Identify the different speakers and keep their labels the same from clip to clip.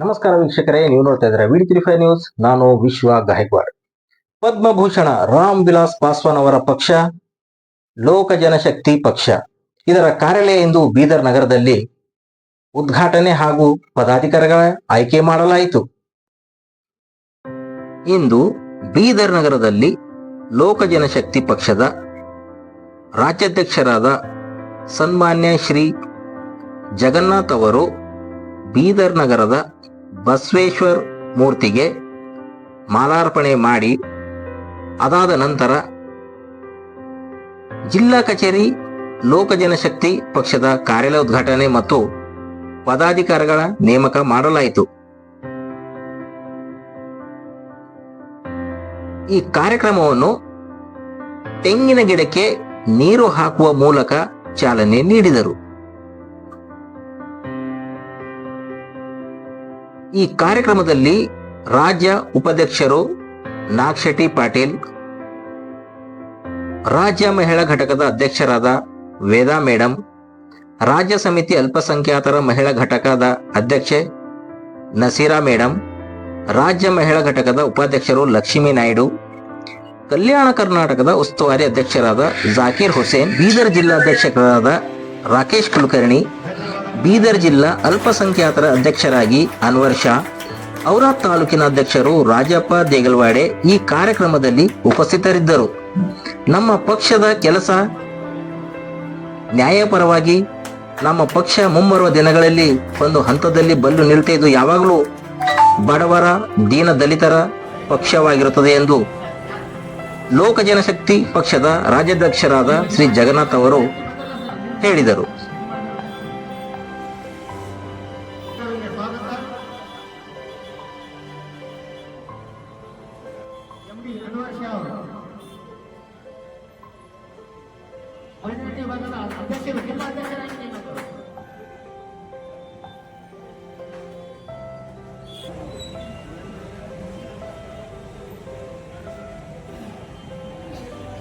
Speaker 1: ನಮಸ್ಕಾರ ವೀಕ್ಷಕರೇ, ನೀವು ನೋಡ್ತಾ ಇದ್ದೀರಾ ವಿಡಿ ತ್ರೀ ಫೈವ್ ನ್ಯೂಸ್ ನಾನು ವಿಶ್ವ ಗಾಯಕ್ವಾಡ್. ಪದ್ಮಭೂಷಣ ರಾಮ್ ವಿಲಾಸ್ ಪಾಸ್ವಾನ್ ಅವರ ಪಕ್ಷ, ಲೋಕ ಜನಶಕ್ತಿ ಪಕ್ಷ. ಇದರ ಕಾರ್ಯಾಲಯ ಇಂದು ಬೀದರ್ ನಗರದಲ್ಲಿ ಉದ್ಘಾಟನೆ ಹಾಗೂ ಪದಾಧಿಕಾರಿಗಳ ಆಯ್ಕೆ ಮಾಡಲಾಯಿತು. ಇಂದು ಬೀದರ್ ನಗರದಲ್ಲಿ ಲೋಕ ಜನಶಕ್ತಿ ಪಕ್ಷದ ರಾಜ್ಯಾಧ್ಯಕ್ಷರಾದ ಸನ್ಮಾನ್ಯ ಶ್ರೀ ಜಗನ್ನಾಥ್ ಅವರು ಬೀದರ್ ನಗರದ ಬಸವೇಶ್ವರ್ ಮೂರ್ತಿಗೆ ಮಾಲಾರ್ಪಣೆ ಮಾಡಿ, ಅದಾದ ನಂತರ ಜಿಲ್ಲಾ ಕಚೇರಿ, ಲೋಕ ಜನಶಕ್ತಿ ಪಕ್ಷದ ಕಾರ್ಯಾಲಯ ಉದ್ಘಾಟನೆ ಮತ್ತು ಪದಾಧಿಕಾರಿಗಳ ನೇಮಕ ಮಾಡಲಾಯಿತು. ಈ ಕಾರ್ಯಕ್ರಮವನ್ನು ತೆಂಗಿನ ಗಿಡಕ್ಕೆ ನೀರು ಹಾಕುವ ಮೂಲಕ ಚಾಲನೆ ನೀಡಿದರು. ಈ ಕಾರ್ಯಕ್ರಮದಲ್ಲಿ ರಾಜ್ಯ ಉಪಾಧ್ಯಕ್ಷರು ನಾಗಶೆಟ್ಟಿ ಪಾಟೀಲ್, ರಾಜ್ಯ ಮಹಿಳಾ ಘಟಕದ ಅಧ್ಯಕ್ಷರಾದ ವೇದಾ ಮೇಡಂ, ರಾಜ್ಯ ಸಮಿತಿ ಅಲ್ಪಸಂಖ್ಯಾತರ ಮಹಿಳಾ ಘಟಕದ ಅಧ್ಯಕ್ಷೆ ನಸೀರಾ ಮೇಡಂ, ರಾಜ್ಯ ಮಹಿಳಾ ಘಟಕದ ಉಪಾಧ್ಯಕ್ಷರು ಲಕ್ಷ್ಮೀ ನಾಯ್ಡು, ಕಲ್ಯಾಣ ಕರ್ನಾಟಕದ ಉಸ್ತುವಾರಿ ಅಧ್ಯಕ್ಷರಾದ ಜಾಕೀರ್ ಹುಸೇನ್, ಬೀದರ್ ಜಿಲ್ಲಾಧ್ಯಕ್ಷರಾದ ರಾಕೇಶ್ ಕುಲಕರ್ಣಿ ಬೀದರ್ ಜಿಲ್ಲಾ ಅಲ್ಪಸಂಖ್ಯಾತರ ಅಧ್ಯಕ್ಷರಾಗಿ ಅನ್ವರ್ ಶಾ, ಔರಾದ್ ತಾಲೂಕಿನ ಅಧ್ಯಕ್ಷರು ರಾಜಪ್ಪ ದೇಗಲ್ವಾಡೆ ಈ ಕಾರ್ಯಕ್ರಮದಲ್ಲಿ ಉಪಸ್ಥಿತರಿದ್ದರು. ನಮ್ಮ ಪಕ್ಷದ ಕೆಲಸ ನ್ಯಾಯಪರವಾಗಿ ನಮ್ಮ ಪಕ್ಷ ಮುಂಬರುವ ದಿನಗಳಲ್ಲಿ ಒಂದು ಹಂತದಲ್ಲಿ ಬಲ್ಲು ನಿಲ್ತಿದ್ದು ಯಾವಾಗಲೂ ಬಡವರ, ದೀನ ದಲಿತರ ಪಕ್ಷವಾಗಿರುತ್ತದೆ ಎಂದು ಲೋಕ ಜನಶಕ್ತಿ ಪಕ್ಷದ ರಾಜ್ಯಾಧ್ಯಕ್ಷರಾದ ಶ್ರೀ ಜಗನ್ನಾಥ್ ಅವರು ಹೇಳಿದರು.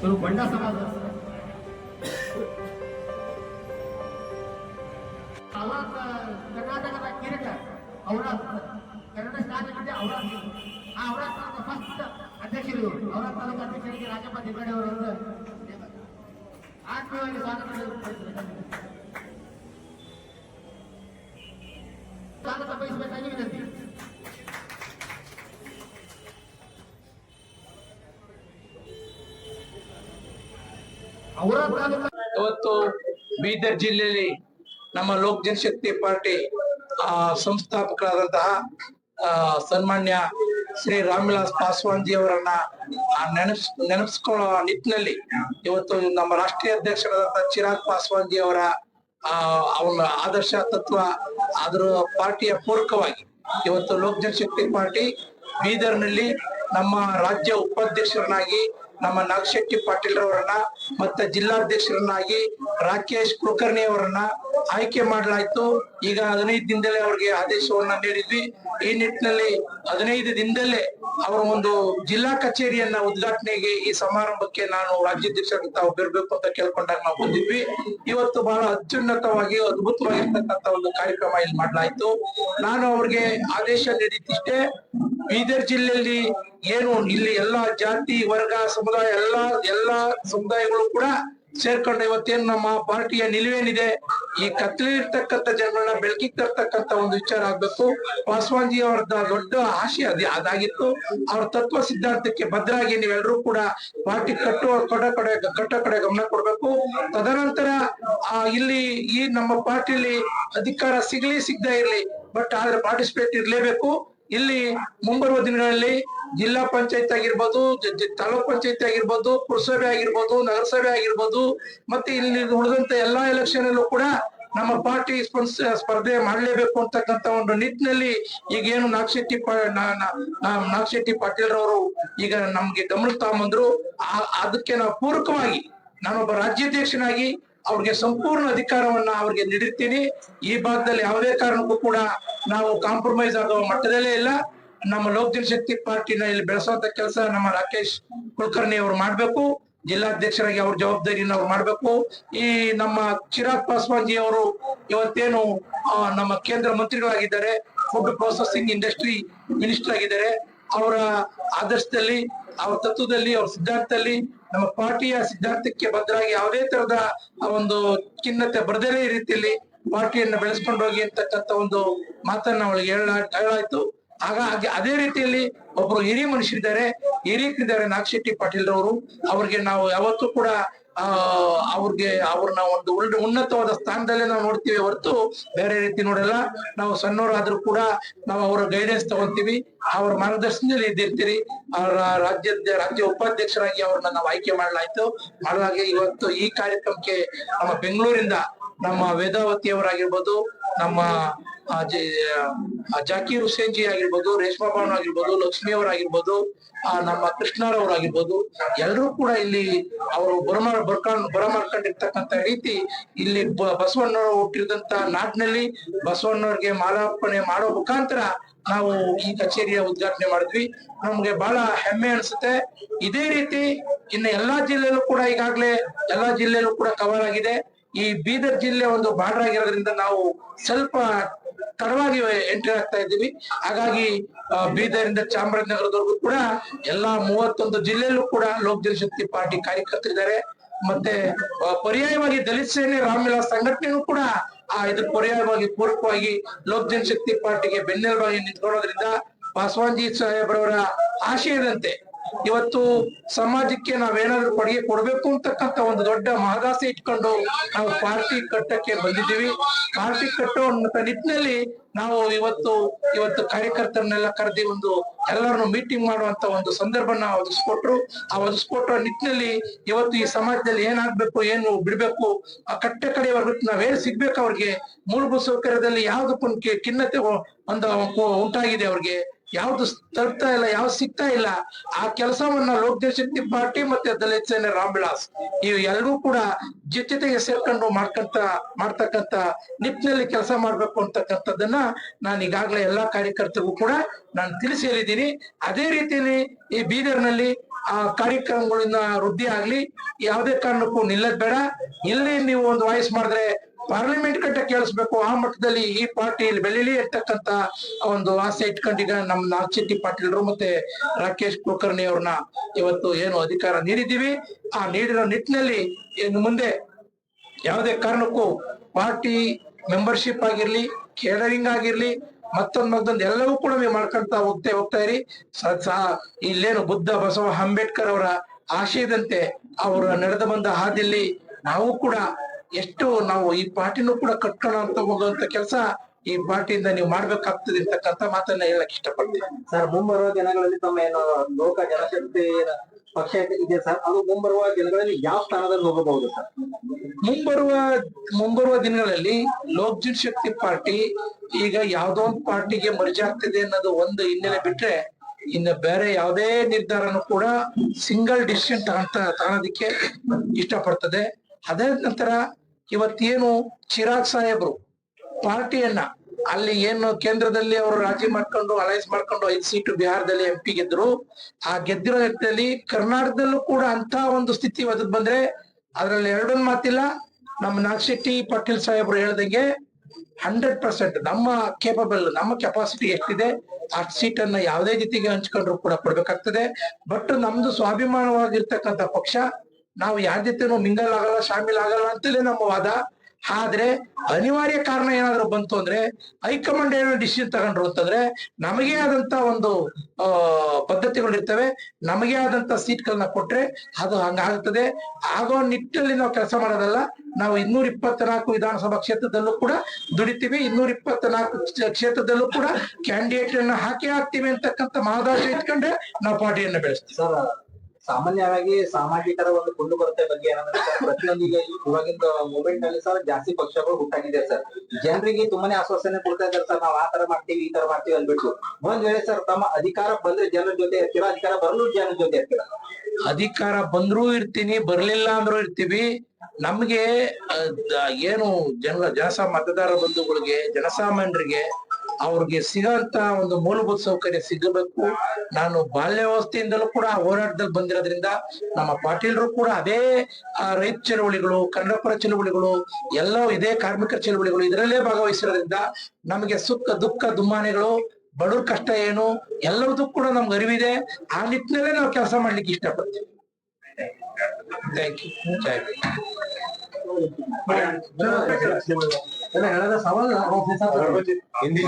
Speaker 2: ಇವರು ಬಂಡ ಸಮಾಜ ಅವರ ಕರ್ನಾಟಕದ ಕಿರೀಟ ಅವರ ಕನ್ನಡ ಸ್ಥಾನದಲ್ಲಿ ಅವರ ಆ ಅವರ ಫಸ್ಟ್ ಅಧ್ಯಕ್ಷರು ಇವರು ಅವರ ತಾಲೂಕು ಅಧ್ಯಕ್ಷರಿಗೆ ರಾಜಪ್ಪ ದಿಬ್ಬಡೆ ಅವರು ಆತ್ಮೀಯವಾಗಿ ಸ್ವಾಗತ ಸ್ವಾಗತ ಬಯಸಬೇಕಾಗಿ ವಿನಂತಿ
Speaker 3: ಇವತ್ತು ಬೀದರ್ ಜಿಲ್ಲೆಯಲ್ಲಿ ನಮ್ಮ ಲೋಕ ಜನಶಕ್ತಿ ಪಾರ್ಟಿ, ಆ, ಸಂಸ್ಥಾಪಕರಾದಂತಹ ಸನ್ಮಾನ್ಯ ಶ್ರೀ ರಾಮ್ವಿಲಾಸ್ ಪಾಸ್ವಾನ್ ಜಿ ಅವರನ್ನ ನೆನಪಿಸ್ ನೆನಪಿಸ್ಕೊಳ್ಳೋ ನಿಟ್ಟಿನಲ್ಲಿ ಇವತ್ತು ನಮ್ಮ ರಾಷ್ಟ್ರೀಯ ಅಧ್ಯಕ್ಷರಾದಂತಹ ಚಿರಾಗ್ ಪಾಸ್ವಾನ್ ಜಿ ಅವರ, ಆ, ಅವನ ಆದರ್ಶ ತತ್ವ ಅದರ ಪಾರ್ಟಿಯ ಪೂರಕವಾಗಿ ಇವತ್ತು ಲೋಕ ಜನಶಕ್ತಿ ಪಾರ್ಟಿ ಬೀದರ್ನಲ್ಲಿ ನಮ್ಮ ರಾಜ್ಯ ಉಪಾಧ್ಯಕ್ಷರನ್ನಾಗಿ ನಮ್ಮ ನಾಗಶೆಟ್ಟಿ ಪಾಟೀಲ್ ಅವರನ್ನ ಮತ್ತ ಜಿಲ್ಲಾಧ್ಯಕ್ಷರನ್ನಾಗಿ ರಾಕೇಶ್ ಕುಲಕರ್ಣಿ ಅವರನ್ನ ಆಯ್ಕೆ ಮಾಡಲಾಯ್ತು. ಈಗ ಹದಿನೈದು ದಿನದಲ್ಲೇ ಅವ್ರಿಗೆ ಆದೇಶವನ್ನ ನೀಡಿದ್ವಿ. ಈ ನಿಟ್ಟಿನಲ್ಲಿ ಹದಿನೈದು ದಿನದಲ್ಲೇ ಅವರ ಒಂದು ಜಿಲ್ಲಾ ಕಚೇರಿಯನ್ನ ಉದ್ಘಾಟನೆಗೆ ಈ ಸಮಾರಂಭಕ್ಕೆ ನಾನು ರಾಜ್ಯಾಧ್ಯಕ್ಷ ತಾವು ಬರಬೇಕು ಅಂತ ಕೇಳ್ಕೊಂಡಾಗ ನಾವು ಬಂದಿದ್ವಿ. ಇವತ್ತು ಬಹಳ ಅತ್ಯುನ್ನತವಾಗಿ ಅದ್ಭುತವಾಗಿರ್ತಕ್ಕಂಥ ಒಂದು ಕಾರ್ಯಕ್ರಮ ಇಲ್ಲಿ ಮಾಡಲಾಯ್ತು. ನಾನು ಅವ್ರಿಗೆ ಆದೇಶ ನೀಡಿದ್ದಿಷ್ಟೇ. ಬೀದರ್ ಜಿಲ್ಲೆಯಲ್ಲಿ ಏನು ಇಲ್ಲಿ ಎಲ್ಲಾ ಜಾತಿ, ವರ್ಗ, ಸಮುದಾಯ, ಎಲ್ಲಾ ಎಲ್ಲಾ ಸಮುದಾಯಗಳು ಕೂಡ ಸೇರ್ಕೊಂಡ ಇವತ್ತೇನು ನಮ್ಮ ಪಾರ್ಟಿಯ ನಿಲುವೇನಿದೆ? ಈ ಕತ್ಲಿರ್ತಕ್ಕಂಥ ಜನಗಳನ್ನ ಬೆಳಕಿಗೆ ತರ್ತಕ್ಕಂತ ಒಂದು ವಿಚಾರ ಆಗ್ಬೇಕು. ಪಾಸ್ವಾನ್ಜಿ ಅವ್ರದ್ದ ದೊಡ್ಡ ಆಶೆ ಅದೇ ಅದಾಗಿತ್ತು. ಅವ್ರ ತತ್ವ ಸಿದ್ಧಾಂತಕ್ಕೆ ಭದ್ರಾಗಿ ನೀವೆಲ್ಲರೂ ಕೂಡ ಪಾರ್ಟಿ ಕಟ್ಟುವ ಕಡೆ ಕಡೆ ಕಟ್ಟ ಕಡೆ ಗಮನ ಕೊಡ್ಬೇಕು. ತದನಂತರ, ಆ, ಇಲ್ಲಿ ಈ ನಮ್ಮ ಪಾರ್ಟಿಲಿ ಅಧಿಕಾರ ಸಿಗ್ಲಿ ಸಿಗ್ದ ಇರ್ಲಿ, ಬಟ್ ಆದ್ರೆ ಪಾರ್ಟಿಸಿಪೇಟ್ ಇರ್ಲೇಬೇಕು. ಇಲ್ಲಿ ಮುಂಬರುವ ದಿನಗಳಲ್ಲಿ ಜಿಲ್ಲಾ ಪಂಚಾಯತ್ ಆಗಿರ್ಬೋದು ತಾಲೂಕ್ ಪಂಚಾಯತ್ ಆಗಿರ್ಬೋದು, ಪುರಸಭೆ ಆಗಿರ್ಬೋದು, ನಗರಸಭೆ ಆಗಿರ್ಬೋದು, ಮತ್ತೆ ಇಲ್ಲಿ ಉಳಿದಂತ ಎಲ್ಲಾ ಎಲೆಕ್ಷನ್ ಅಲ್ಲೂ ಕೂಡ ನಮ್ಮ ಪಾರ್ಟಿ ಸ್ಪರ್ಧೆ ಮಾಡಲೇಬೇಕು ಅಂತಕ್ಕಂತ ಒಂದು ನಿಟ್ಟಿನಲ್ಲಿ ಈಗ ಏನು ನಾಗಶೆಟ್ಟಿ ನಾಗಶೆಟ್ಟಿ ಪಾಟೀಲ್ ರವರು ಈಗ ನಮ್ಗೆ ಗಮನಿಸ್ತಾ ಬಂದ್ರು ಅದಕ್ಕೆ ನಾವು ಪೂರಕವಾಗಿ ನಾನೊಬ್ಬ ರಾಜ್ಯಾಧ್ಯಕ್ಷನಾಗಿ ಅವ್ರಿಗೆ ಸಂಪೂರ್ಣ ಅಧಿಕಾರವನ್ನ ಅವ್ರಿಗೆ ನೀಡಿರ್ತೀನಿ. ಈ ಭಾಗದಲ್ಲಿ ಯಾವುದೇ ಕಾರಣಕ್ಕೂ ಕೂಡ ನಾವು ಕಾಂಪ್ರಮೈಸ್ ಆಗೋ ಮಟ್ಟದಲ್ಲೇ ಇಲ್ಲ. ನಮ್ಮ ಲೋಕ ಜನಶಕ್ತಿ ಪಾರ್ಟಿನ ಇಲ್ಲಿ ಬೆಳೆಸುವಂತ ಕೆಲಸ ನಮ್ಮ ರಾಕೇಶ್ ಕುಲಕರ್ಣಿ ಅವರು ಮಾಡ್ಬೇಕು. ಜಿಲ್ಲಾಧ್ಯಕ್ಷರಾಗಿ ಅವ್ರ ಜವಾಬ್ದಾರಿನ ಅವ್ರು ಮಾಡ್ಬೇಕು. ಈ ನಮ್ಮ ಚಿರಾಗ್ ಪಾಸ್ವಾನ್ಜಿ ಅವರು ಇವತ್ತೇನು ನಮ್ಮ ಕೇಂದ್ರ ಮಂತ್ರಿಗಳಾಗಿದ್ದಾರೆ. ಫುಡ್ ಪ್ರೊಸೆಸಿಂಗ್ ಇಂಡಸ್ಟ್ರಿ ಮಿನಿಸ್ಟರ್ ಆಗಿದ್ದಾರೆ. ಅವರ ಆದರ್ಶದಲ್ಲಿ, ಅವರ ತತ್ವದಲ್ಲಿ, ಅವ್ರ ಸಿದ್ಧಾಂತದಲ್ಲಿ ನಮ್ಮ ಪಾರ್ಟಿಯ ಸಿದ್ಧಾಂತಕ್ಕೆ ಬದ್ಧರಾಗಿ ಯಾವುದೇ ತರದ ಒಂದು ಖಿನ್ನತೆ ಬರದೇ ರೀತಿಯಲ್ಲಿ ಪಾರ್ಟಿಯನ್ನ ಬೆಳೆಸ್ಕೊಂಡು ಹೋಗಿ ಅಂತಕ್ಕಂಥ ಒಂದು ಮಾತನ್ನ ಅವಳಿಗೆ ಹೇಳ ಹೇಳಾಯ್ತು. ಹಾಗಾಗಿ ಅದೇ ರೀತಿಯಲ್ಲಿ ಒಬ್ರು ಹಿರಿಯ ಮನುಷ್ಯರಿದ್ದಾರೆ. ಹಿರಿಯರಿದ್ದಾರೆ ನಾಗಶೆಟ್ಟಿ ಪಾಟೀಲ್ ರವರು ಅವ್ರಿಗೆ ನಾವು ಯಾವತ್ತೂ ಕೂಡ ಆ, ಅವ್ರಿಗೆ ಅವ್ರನ್ನ ಒಂದು ಉಳ್ಳ ಉನ್ನತವಾದ ಸ್ಥಾನದಲ್ಲೇ ನಾವು ನೋಡ್ತೀವಿ ಹೊರತು ಬೇರೆ ರೀತಿ ನೋಡಲ್ಲ. ನಾವು ಸಣ್ಣವರಾದ್ರೂ ಕೂಡ ನಾವು ಅವರ ಗೈಡೆನ್ಸ್ ತಗೊಂತೀವಿ. ಅವ್ರ ಮಾರ್ಗದರ್ಶನದಲ್ಲಿ ಇದ್ದಿರ್ತೀರಿ. ಅವರ ರಾಜ್ಯದ ರಾಜ್ಯ ಉಪಾಧ್ಯಕ್ಷರಾಗಿ ಅವ್ರನ್ನ ನಾವು ಆಯ್ಕೆ ಮಾಡಲಾಯ್ತು. ಮಾಡುವಾಗ ಇವತ್ತು ಈ ಕಾರ್ಯಕ್ರಮಕ್ಕೆ ನಮ್ಮ ಬೆಂಗಳೂರಿಂದ ನಮ್ಮ ವೇದಾವತಿ ಅವರಾಗಿರ್ಬೋದು ನಮ್ಮ ಜಾಕೀರ್ ಹುಸೇನ್ ಜಿ ಆಗಿರ್ಬೋದು, ರೇಷ್ಮಾ ಬಾನು ಆಗಿರ್ಬೋದು, ಲಕ್ಷ್ಮಿ ಅವರಾಗಿರ್ಬೋದು ಆ, ನಮ್ಮ ಕೃಷ್ಣರವರಾಗಿರ್ಬೋದು ಎಲ್ಲರೂ ಕೂಡ ಇಲ್ಲಿ ಅವರು ಬರಮಾರ್, ಬರ್ಕೊಂಡ್ ಬರಮಾರ್ಕೊಂಡಿರ್ತಕ್ಕಂಥ ರೀತಿ ಇಲ್ಲಿ ಬಸವಣ್ಣವರು ಹುಟ್ಟಿದಂತ ನಾಡಿನಲ್ಲಿ ಬಸವಣ್ಣವ್ರಿಗೆ ಮಾಲಾರ್ಪಣೆ ಮಾಡೋ ಮುಖಾಂತರ ನಾವು ಈ ಕಚೇರಿಯ ಉದ್ಘಾಟನೆ ಮಾಡಿದ್ವಿ. ನಮ್ಗೆ ಬಹಳ ಹೆಮ್ಮೆ ಅನ್ಸುತ್ತೆ. ಇದೇ ರೀತಿ ಇನ್ನು ಎಲ್ಲಾ ಜಿಲ್ಲೆಯಲ್ಲೂ ಕೂಡ ಈಗಾಗ್ಲೇ ಎಲ್ಲಾ ಜಿಲ್ಲೆಯಲ್ಲೂ ಕೂಡ ಕವರ್ ಆಗಿದೆ. ಈ ಬೀದರ್ ಜಿಲ್ಲೆ ಒಂದು ಬಾರ್ಡರ್ ಆಗಿರೋದ್ರಿಂದ ನಾವು ಸ್ವಲ್ಪ ತಡವಾಗಿ ಎಂಟ್ರಿ ಆಗ್ತಾ ಇದ್ದೀವಿ. ಹಾಗಾಗಿ ಬೀದರ್ ಬೀದರಿಂದ ಚಾಮರಾಜನಗರದವರೆಗೂ ಕೂಡ ಎಲ್ಲಾ ಮೂವತ್ತೊಂದು ಜಿಲ್ಲೆಯಲ್ಲೂ ಕೂಡ ಲೋಕ್ ಜನಶಕ್ತಿ ಪಾರ್ಟಿ ಕಾರ್ಯಕರ್ತರಿದ್ದಾರೆ. ಮತ್ತೆ ಪರ್ಯಾಯವಾಗಿ ದಲಿತ ಸೇನೆ ರಾಮವಿಲಾಸ್ ಸಂಘಟನೆಯೂ ಕೂಡ ಆ ಇದ್ರ ಪರ್ಯಾಯವಾಗಿ ಪೂರಕವಾಗಿ ಲೋಕ್ ಜನಶಕ್ತಿ ಪಾರ್ಟಿಗೆ ಬೆನ್ನೆಲುಬಾಗಿ ನಿಂತ್ಕೊಳ್ಳೋದ್ರಿಂದ, ಪಾಸ್ವಾನ್ಜಿ ಸಾಹೇಬ್ರವರ ಆಶಯದಂತೆ ಇವತ್ತು ಸಮಾಜಕ್ಕೆ ನಾವೇನಾದ್ರೂ ಕೊಡುಗೆ ಕೊಡ್ಬೇಕು ಅಂತಕ್ಕಂತ ಒಂದು ದೊಡ್ಡ ಮಹದಾಸೆ ಇಟ್ಕೊಂಡು ನಾವು ಪಾರ್ಟಿ ಕಟ್ಟಕ್ಕೆ ಬಂದಿದ್ದೀವಿ. ಪಾರ್ಟಿ ಕಟ್ಟೋ ನಿಟ್ಟಿನಲ್ಲಿ ನಾವು ಇವತ್ತು ಇವತ್ತು ಕಾರ್ಯಕರ್ತರನ್ನೆಲ್ಲ ಕರೆದಿ ಒಂದು ಎಲ್ಲರನ್ನು ಮೀಟಿಂಗ್ ಮಾಡುವಂತ ಒಂದು ಸಂದರ್ಭನ ಒದಗಿಸ್ಕೊಟ್ರು. ಆ ಒದಗಿಸ್ಕೊಟ್ಟ ನಿಟ್ಟಿನಲ್ಲಿ ಇವತ್ತು ಈ ಸಮಾಜದಲ್ಲಿ ಏನಾಗ್ಬೇಕು, ಏನು ಬಿಡ್ಬೇಕು, ಆ ಕಟ್ಟೆ ಕಡೆಯವರೆಗೂ ನಾವೇನ್ ಸಿಗ್ಬೇಕು ಅವ್ರಿಗೆ? ಮೂಲಭೂತ ಸೌಕರ್ಯದಲ್ಲಿ ಯಾವ್ದಕ್ಕೂ ಖಿನ್ನತೆ ಒಂದು ಉಂಟಾಗಿದೆ ಅವ್ರಿಗೆ? ಯಾವ್ದು ತರ್ತಾ ಇಲ್ಲ, ಯಾವ್ದು ಸಿಗ್ತಾ ಇಲ್ಲ, ಆ ಕೆಲಸವನ್ನ ಲೋಕ್ ಜನಶಕ್ತಿ ಪಾರ್ಟಿ ಮತ್ತೆ ದಲಿತ ಸೇನೆ ರಾಮ್ ವಿಲಾಸ್ ಇವು ಎಲ್ರೂ ಕೂಡ ಜೊತೆಗೆ ಸೇರ್ಕೊಂಡು ಮಾಡ್ಕಂತ, ಮಾಡ್ತಕ್ಕಂತ ನಿಟ್ಟಿನಲ್ಲಿ ಕೆಲಸ ಮಾಡ್ಬೇಕು ಅಂತಕ್ಕಂಥದ್ದನ್ನ ನಾನು ಈಗಾಗಲೇ ಎಲ್ಲಾ ಕಾರ್ಯಕರ್ತರಿಗೂ ಕೂಡ ನಾನು ತಿಳಿಸಿ ಹೇಳಿದ್ದೀನಿ. ಅದೇ ರೀತಿಯಲ್ಲಿ ಈ ಬೀದರ್ನಲ್ಲಿ ಆ ಕಾರ್ಯಕ್ರಮಗಳಿಂದ ವೃದ್ಧಿ ಆಗ್ಲಿ, ಯಾವುದೇ ಕಾರಣಕ್ಕೂ ನಿಲ್ಲದ್ ಬೇಡ. ಇಲ್ಲಿ ನೀವು ಒಂದು ವಾಯ್ಸ್ ಮಾಡಿದ್ರೆ ಪಾರ್ಲಿಮೆಂಟ್ ಕಟ್ಟ ಕೇಳಿಸ್ಬೇಕು. ಆ ಮಟ್ಟದಲ್ಲಿ ಈ ಪಾರ್ಟಿ ಇಲ್ಲಿ ಬೆಳೀಲಿ ಇರ್ತಕ್ಕಂತ ಒಂದು ಆಸೆ ಇಟ್ಕೊಂಡೀಗ ನಮ್ಮ ನಾಗಶೆಟ್ಟಿ ಪಾಟೀಲ್ರು ಮತ್ತೆ ರಾಕೇಶ್ ಕುಲಕರ್ಣಿ ಅವ್ರನ್ನ ಇವತ್ತು ಏನು ಅಧಿಕಾರ ನೀಡಿದ್ದೀವಿ. ಆ ನೀಡಿರೋ ನಿಟ್ಟಿನಲ್ಲಿ ಇನ್ನು ಮುಂದೆ ಯಾವುದೇ ಕಾರಣಕ್ಕೂ ಪಾರ್ಟಿ ಮೆಂಬರ್ಶಿಪ್ ಆಗಿರ್ಲಿ ಕೇಡರಿಂಗ್ ಆಗಿರ್ಲಿ, ಮತ್ತೊಂದ್ ಮತ್ತೊಂದು ಎಲ್ಲವೂ ಕೂಡ ನೀವು ಮಾಡ್ಕೊಂತ ಹೋಗ್ತಾ ಹೋಗ್ತಾ ಇರಿ. ಇಲ್ಲೇನು ಬುದ್ಧ ಬಸವ ಅಂಬೇಡ್ಕರ್ ಅವರ ಆಶಯದಂತೆ ಅವರು ನಡೆದು ಬಂದ ಹಾದಿಯಲ್ಲಿ ನಾವು ಕೂಡ ಎಷ್ಟು ನಾವು ಈ ಪಾರ್ಟಿನೂ ಕೂಡ ಕಟ್ಕೋಣ ಅಂತ ಹೋಗುವಂತ ಕೆಲಸ ಈ ಪಾರ್ಟಿಯಿಂದ ನೀವು ಮಾಡ್ಬೇಕಾಗ್ತದೆ ಅಂತಕ್ಕಂತ ಮಾತನ್ನ ಹೇಳಕ್ ಇಷ್ಟಪಡ್ತೀನಿ.
Speaker 1: ಸರ್ ಮುಂಬರುವ ದಿನಗಳಲ್ಲಿ ತಮ್ಮ ಏನು ಲೋಕ ಜನಶಕ್ತಿ ಪಕ್ಷ ಇದೆ ಸರ್ ಅದು ಮುಂಬರುವ ದಿನಗಳಲ್ಲಿ ಯಾವ ಸ್ಥಾನದಲ್ಲಿ ಹೋಗಬಹುದು ಸರ್?
Speaker 3: ಮುಂಬರುವ ಮುಂಬರುವ ದಿನಗಳಲ್ಲಿ ಲೋಕ ಜನಶಕ್ತಿ ಪಾರ್ಟಿ ಈಗ ಯಾವ್ದೋ ಒಂದು ಪಾರ್ಟಿಗೆ ಮರ್ಜಿ ಆಗ್ತಿದೆ ಅನ್ನೋದು ಒಂದು ಹಿನ್ನೆಲೆ ಬಿಟ್ರೆ ಇನ್ನು ಬೇರೆ ಯಾವುದೇ ನಿರ್ಧಾರನೂ ಕೂಡ ಸಿಂಗಲ್ ಡಿಸಿಷನ್ ತಗೊಂತ ತಗೊಳೋದಿಕ್ಕೆ ಇಷ್ಟಪಡ್ತದೆ. ಅದೇ ನಂತರ ಇವತ್ತೇನು ಚಿರಾಗ್ ಸಾಹೇಬ್ರು ಪಾರ್ಟಿಯನ್ನ ಅಲ್ಲಿ ಏನು ಕೇಂದ್ರದಲ್ಲಿ ಅವರು ರಾಜಿ ಮಾಡ್ಕೊಂಡು ಅಲೈನ್ಸ್ ಮಾಡ್ಕೊಂಡು ಐದು ಸೀಟು ಬಿಹಾರದಲ್ಲಿ ಎಂ ಪಿ ಗೆದ್ರು, ಆ ಗೆದ್ದಿರೋ ವ್ಯಕ್ತಿಯಲ್ಲಿ ಕರ್ನಾಟಕದಲ್ಲೂ ಕೂಡ ಅಂತ ಒಂದು ಸ್ಥಿತಿ ಒದಗ್ ಬಂದ್ರೆ ಅದರಲ್ಲಿ ಎರಡೊಂದು ಮಾತಿಲ್ಲ. ನಮ್ಮ ನಾಗಶೆಟ್ಟಿ ಪಾಟೀಲ್ ಸಾಹೇಬ್ರು ಹೇಳ್ದಂಗೆ ಹಂಡ್ರೆಡ್ ಪರ್ಸೆಂಟ್ ನಮ್ಮ ಕೇಪಬಲ್ ನಮ್ಮ ಕೆಪಾಸಿಟಿ ಎಷ್ಟಿದೆ, ಆ ಸೀಟ್ ಯಾವುದೇ ರೀತಿಗೆ ಹಂಚ್ಕೊಂಡ್ರು ಕೂಡ ಕೊಡ್ಬೇಕಾಗ್ತದೆ. ಬಟ್ ನಮ್ದು ಸ್ವಾಭಿಮಾನವಾಗಿರ್ತಕ್ಕಂಥ ಪಕ್ಷ ನಾವು ಯಾರ ಜೊತೆನೂ ಮಿಂಗಲ್ ಆಗಲ್ಲ ಶಾಮಿಲ್ ಆಗಲ್ಲ ಅಂತಲೇ ನಮ್ಮ ವಾದ. ಆದ್ರೆ ಅನಿವಾರ್ಯ ಕಾರಣ ಏನಾದ್ರು ಬಂತು ಅಂದ್ರೆ ಹೈಕಮಾಂಡ್ ಏನೋ ಡಿಸಿಷನ್ ತಗೊಂಡ್ರು ಅಂತಂದ್ರೆ ನಮಗೆ ಆದಂತ ಒಂದು ಪದ್ಧತಿಗಳಿರ್ತವೆ ನಮಗೆ ಆದಂತ ಸೀಟ್ಗಳನ್ನ ಕೊಟ್ರೆ ಅದು ಹಂಗಾಗ್ತದೆ. ಆಗೋ ನಿಟ್ಟಿನಲ್ಲಿ ನಾವು ಕೆಲಸ ಮಾಡೋದಲ್ಲ. ನಾವು ಇನ್ನೂರ ಇಪ್ಪತ್ನಾಲ್ಕು ವಿಧಾನಸಭಾ ಕ್ಷೇತ್ರದಲ್ಲೂ ಕೂಡ ದುಡಿತೀವಿ. ಇನ್ನೂರ ಇಪ್ಪತ್ನಾಲ್ಕು ಕ್ಷೇತ್ರದಲ್ಲೂ ಕೂಡ ಕ್ಯಾಂಡಿಡೇಟ್ ಅನ್ನ ಹಾಕಿ ಹಾಕ್ತೀವಿ ಅಂತಕ್ಕಂಥ ಮಹದಾಶ ಇಟ್ಕೊಂಡ್ರೆ ನಾವು ಪಾರ್ಟಿಯನ್ನ ಬೆಳೆಸ್ತೀವಿ.
Speaker 1: ಸಾಮಾನ್ಯವಾಗಿ ಸಾಮಾಜಿಕರ ಒಂದು ಕುಂದು ಕೊರತೆ ಬಗ್ಗೆ ಏನಂದ್ರೆ ಪ್ರತಿಯೊಂದು ಈಗ ಇವಾಗಿನ ಮೂಮೆಂಟ್ನಲ್ಲಿ ಸರ್ ಜಾಸ್ತಿ ಪಕ್ಷಗಳು ಹುಟ್ಟಾಗಿದೆ ಸರ್. ಜನರಿಗೆ ತುಂಬಾನೇ ಆಶ್ವಾಸನೆ ಕೊಡ್ತಾ ಇದ್ದಾರೆ ಸರ್, ನಾವ್ ಆ ತರ ಮಾಡ್ತೀವಿ, ಈ ತರ ಮಾಡ್ತೀವಿ ಅಂದ್ಬಿಟ್ಟು. ಒಂದ್ ವೇಳೆ ಸರ್, ತಮ್ಮ ಅಧಿಕಾರ ಬಂದ್ರೆ ಜನರ ಜೊತೆ ಇರ್ತೀರಾ? ಅಧಿಕಾರ ಬರಲು ಜನರ ಜೊತೆ ಇರ್ತೀರಾ?
Speaker 3: ಅಧಿಕಾರ ಬಂದ್ರೂ ಇರ್ತೀನಿ, ಬರ್ಲಿಲ್ಲ ಅಂದ್ರೂ ಇರ್ತೀವಿ. ನಮ್ಗೆ ಏನು ಜನ ಜನಸ ಮತದಾರ ಬಂಧುಗಳಿಗೆ, ಜನಸಾಮಾನ್ಯರಿಗೆ ಅವ್ರಿಗೆ ಸಿಗಂತ ಒಂದು ಮೂಲಭೂತ ಸೌಕರ್ಯ ಸಿಗಬೇಕು. ನಾನು ಬಾಲ್ಯ ವ್ಯವಸ್ಥೆಯಿಂದಲೂ ಕೂಡ ಹೋರಾಟದಲ್ಲಿ ಬಂದಿರೋದ್ರಿಂದ ನಮ್ಮ ಪಾಟೀಲರು ಕೂಡ ಅದೇ ರೈತ ಚಳವಳಿಗಳು, ಕನ್ನಡಪುರ ಚಳವಳಿಗಳು, ಎಲ್ಲವೂ ಇದೇ ಕಾರ್ಮಿಕರ ಚಳವಳಿಗಳು ಇದರಲ್ಲೇ ಭಾಗವಹಿಸಿರೋದ್ರಿಂದ ನಮಗೆ ಸುಖ, ದುಃಖ, ದುಮ್ಮಾನೆಗಳು, ಬಡವ್ರ ಕಷ್ಟ ಏನು ಎಲ್ಲರದ್ದು ಕೂಡ ನಮ್ಗೆ ಅರಿವಿದೆ. ಆ ನಿಟ್ಟಿನಲ್ಲೇ ನಾವು ಕೆಲಸ ಮಾಡ್ಲಿಕ್ಕೆ ಇಷ್ಟಪಡ್ತೀವಿ. Thank you Jai Bhim.
Speaker 4: Hindi